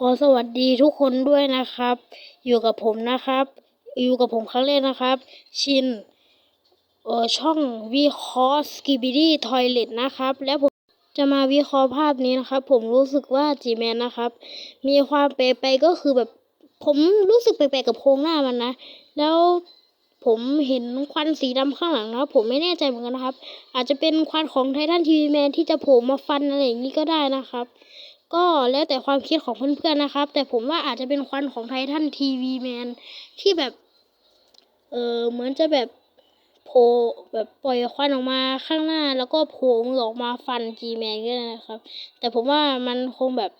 ขอสวัสดีทุกคนด้วยนะครับ อยู่กับผมนะครับ อยู่กับผมครั้งแรกนะครับ ชินเอ่อช่องวิเคราะห์สกิบิดี้ทอยเลตนะครับ และผมจะมาวิเคราะห์ภาพนี้นะครับ ผมรู้สึกว่าจีแมนนะครับ มีความแปลกไปก็คือแบบ ผมรู้สึกแปลกๆกับโครงหน้ามันนะ แล้วผมเห็นควันสีดำข้างหลังนะครับ ผมไม่แน่ใจเหมือนกันนะครับ อาจจะเป็นควันของไททันทีวีแมนที่จะโผล่มาฟันอะไรอย่างนี้ก็ได้นะครับ ก็แล้วแต่ความคิดของเพื่อนๆนะครับ แต่ผมว่าอาจจะเป็นควันของไททันทีวีแมนที่แบบ เออเหมือนจะแบบโผล่แบบปล่อยควันออกมาข้างหน้า แล้วก็โผล่มือออกมาฟันจีแมนก็ได้นะครับ แต่ผมว่ามันคงแบบ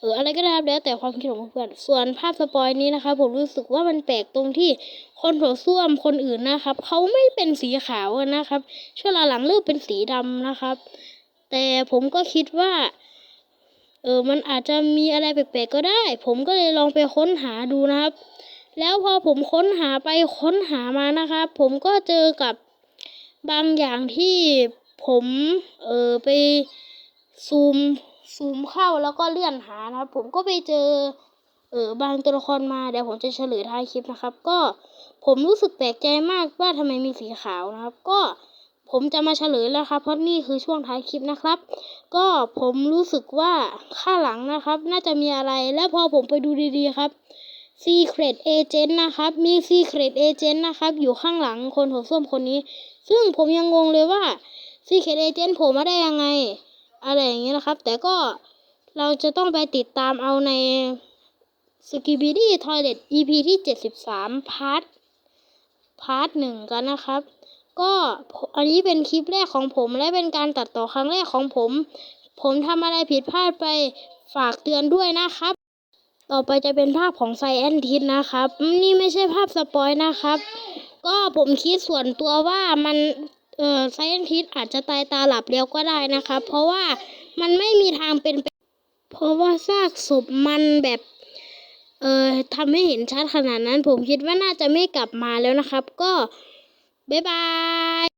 เอออะไรก็ได้ครับแล้วแต่ความคิดของเพื่อนส่วนภาพสปอยนี้นะครับผมรู้สึกว่ามันแปลกตรงที่คนโถส้วมคนอื่นนะครับเขาไม่เป็นสีขาวนะครับช่วงหลังเริ่มเป็นสีดำนะครับ แต่ผมก็คิดว่า เออมันอาจจะมีอะไรแปลกๆก็ได้ ผมก็เลยลองไปค้นหาดูนะครับ แล้วพอผมค้นหาไปค้นหามานะครับ ผมก็เจอกับบางอย่างที่ผมเออไปซูมซูมเข้าแล้วก็เลื่อนหานะครับ ผมก็ไปเจอเออบางตัวละครมาเดี๋ยวผมจะเฉลยท้ายคลิปนะครับ ก็ผมรู้สึกแปลกใจมากว่าทำไมมีสีขาวนะครับ ก็ ผมจะมาเฉลยแล้วครับเพราะนี่คือช่วงท้ายคลิปนะครับ ก็ผมรู้สึกว่าข้างหลังนะครับ น่าจะมีอะไรและพอผมไปดูดีๆครับ Secret Agent นะครับ มี Secret Agent นะครับ อยู่ข้างหลังคนหัวส้วมคนนี้ ซึ่งผมยังงงเลยว่า Secret Agent ผล่มาได้ยังไง อะไรอย่างเงี้ยนะครับ แต่ก็เราจะต้องไปติดตามเอาใน s k i b i d y Toilet EP ที่ 73 พาร์ท พาร์ทหนึ่งกันนะครับ ก็อันนี้เป็นคลิปแรกของผมและเป็นการตัดต่อครั้งแรกของผม ผมทำอะไรผิดพลาดไปฝากเตือนด้วยนะครับ ต่อไปจะเป็นภาพของไซแอนทิสนะครับ นี่ไม่ใช่ภาพสปอยนะครับ ก็ผมคิดส่วนตัวว่ามันเอ่อไซแอนทิสอาจจะตายตาหลับเร็วก็ได้นะครับ เพราะว่ามันไม่มีทางเป็นไปเพราะว่าซากศพมันแบบเอ่อทำให้เห็นชัดขนาดนั้น ผมคิดว่าน่าจะไม่กลับมาแล้วนะครับ ก็ บ๊ายบาย